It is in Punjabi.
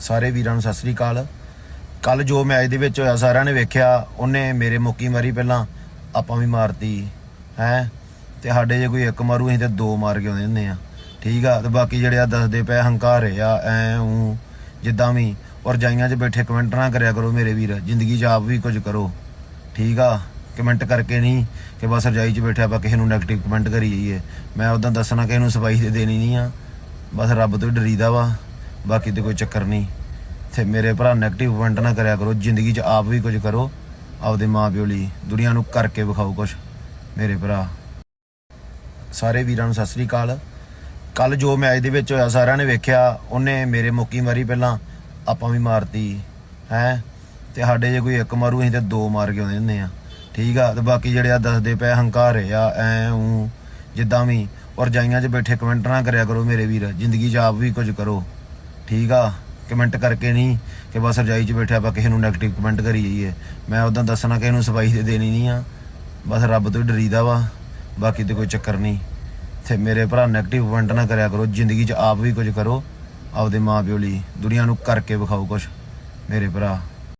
ਸਾਰੇ ਵੀਰਾਂ ਨੂੰ ਸਤਿ ਸ੍ਰੀ ਅਕਾਲ। ਕੱਲ ਜੋ ਮੈਚ ਦੇ ਵਿੱਚ ਹੋਇਆ, ਸਾਰਿਆਂ ਨੇ ਵੇਖਿਆ, ਉਹਨੇ ਮੇਰੇ ਮੁੱਕੀ ਮਾਰੀ ਪਹਿਲਾਂ, ਆਪਾਂ ਵੀ ਮਾਰਤੀ, ਹੈ? ਤੇ ਸਾਡੇ ਜੇ ਕੋਈ ਇੱਕ ਮਾਰੂ, ਅਸੀਂ ਤੇ ਦੋ ਮਾਰ ਕੇ ਆਉਂਦੇ ਹੁੰਦੇ ਆ। ਠੀਕ ਆ? ਤੇ ਬਾਕੀ ਜਿਹੜੇ ਆ ਦੱਸਦੇ ਪਏ ਹੰਕਾਰੇ ਆ, ਐ ਉ ਜਿੱਦਾਂ ਵੀ। ਔਰ ਜਾਈਆਂ 'ਚ ਬੈਠੇ ਕਮੈਂਟ ਨਾ ਕਰਿਆ ਕਰੋ ਮੇਰੇ ਵੀਰ, ਜ਼ਿੰਦਗੀ 'ਚ ਆਪ ਵੀ ਕੁਝ ਕਰੋ। ਠੀਕ ਆ? ਕਮੈਂਟ ਕਰਕੇ ਨਹੀਂ ਕਿ ਬਸ ਰਜਾਈ 'ਚ ਬੈਠਿਆ ਆਪਾਂ ਕਿਸੇ ਨੂੰ 네ਗੇਟਿਵ ਕਮੈਂਟ ਕਰੀ ਜਾਈਏ। ਮੈਂ ਉਦਾਂ ਦੱਸਣਾ ਕਿਸੇ ਨੂੰ ਸਫ਼ਾਈ ਦੇ ਦੇਣੀ ਨਹੀਂ ਆ। ਬਸ ਰੱਬ ਤੋਂ ਹੀ ਡਰੀਦਾ ਵਾ। ਬਾਕੀ ਤੇ ਕੋਈ ਚੱਕਰ ਨਹੀਂ। ਤੇ ਮੇਰੇ ਭਰਾ 네ਗੇਟਿਵ ਕਮੈਂਟ ਨਾ ਕਰਿਆ ਕਰੋ, ਜ਼ਿੰਦਗੀ 'ਚ ਆਪ ਵੀ ਕੁਝ ਕਰੋ, ਆਪਦੇ ਮਾਪਿਓ ਲਈ, ਦੁਨੀਆ ਨੂੰ ਕਰਕੇ ਵਿਖਾਓ ਕੁਝ ਮੇਰੇ ਭਰਾ। ਸਾਰੇ ਵੀਰਾਂ ਨੂੰ ਸਤਿ ਸ੍ਰੀ ਅਕਾਲ। ਕੱਲ ਜੋ ਮੈਚ ਦੇ ਵਿੱਚ ਹੋਇਆ, ਸਾਰਿਆਂ ਨੇ ਵੇਖਿਆ, ਉਹਨੇ ਮੇਰੇ ਮੁੱਕੀ ਮਾਰੀ ਪਹਿਲਾਂ, ਆਪਾਂ ਵੀ ਮਾਰਤੀ, ਹੈ? ਤੇ ਸਾਡੇ ਜੇ ਕੋਈ ਇੱਕ ਮਾਰੂ, ਅਸੀਂ ਤੇ ਦੋ ਮਾਰ ਕੇ ਆਉਂਦੇ ਹੁੰਦੇ ਆ। ਠੀਕ ਆ? ਤੇ ਬਾਕੀ ਜਿਹੜੇ ਆ ਦੱਸਦੇ ਪਏ ਹੰਕਾਰੇ ਆ, ਐ ਉ ਜਿੱਦਾਂ ਵੀ, ਔਰ ਜਾਈਆਂ 'ਚ ਬੈਠੇ ਕਮੈਂਟ ਨਾ ਕਰਿਆ ਕਰੋ ਮੇਰੇ ਵੀਰ, ਜ਼ਿੰਦਗੀ 'ਚ ਆਪ ਵੀ ਕੁਝ ਕਰੋ। ਠੀਕ ਆ? ਕਮੈਂਟ ਕਰਕੇ ਨਹੀਂ ਕਿ ਬਸ ਰਜਾਈ 'ਚ ਬੈਠੇ ਆਪਾਂ ਕਿਸੇ ਨੂੰ 네ਗੇਟਿਵ ਕਮੈਂਟ ਕਰੀ ਜਾਈਏ। ਮੈਂ ਉਦਾਂ ਦੱਸਣਾ ਕਿ ਇਹਨੂੰ ਸਫ਼ਾਈ ਦੇ ਦੇਣੀ ਨਹੀਂ ਆ। ਬਸ ਰੱਬ ਤੋਂ ਹੀ ਡਰੀਦਾ ਵਾ। ਬਾਕੀ ਤੇ ਕੋਈ ਚੱਕਰ ਨਹੀਂ। ਤੇ ਮੇਰੇ ਭਰਾ 네ਗੇਟਿਵ ਕਮੈਂਟ ਨਾ ਕਰਿਆ ਕਰੋ। ਜ਼ਿੰਦਗੀ 'ਚ ਆਪ ਵੀ ਕੁਝ ਕਰੋ। ਆਪਦੇ ਮਾਪਿਓ ਲਈ ਦੁਨੀਆ ਨੂੰ ਕਰਕੇ ਵਿਖਾਓ ਕੁਝ। ਮੇਰੇ ਭਰਾ।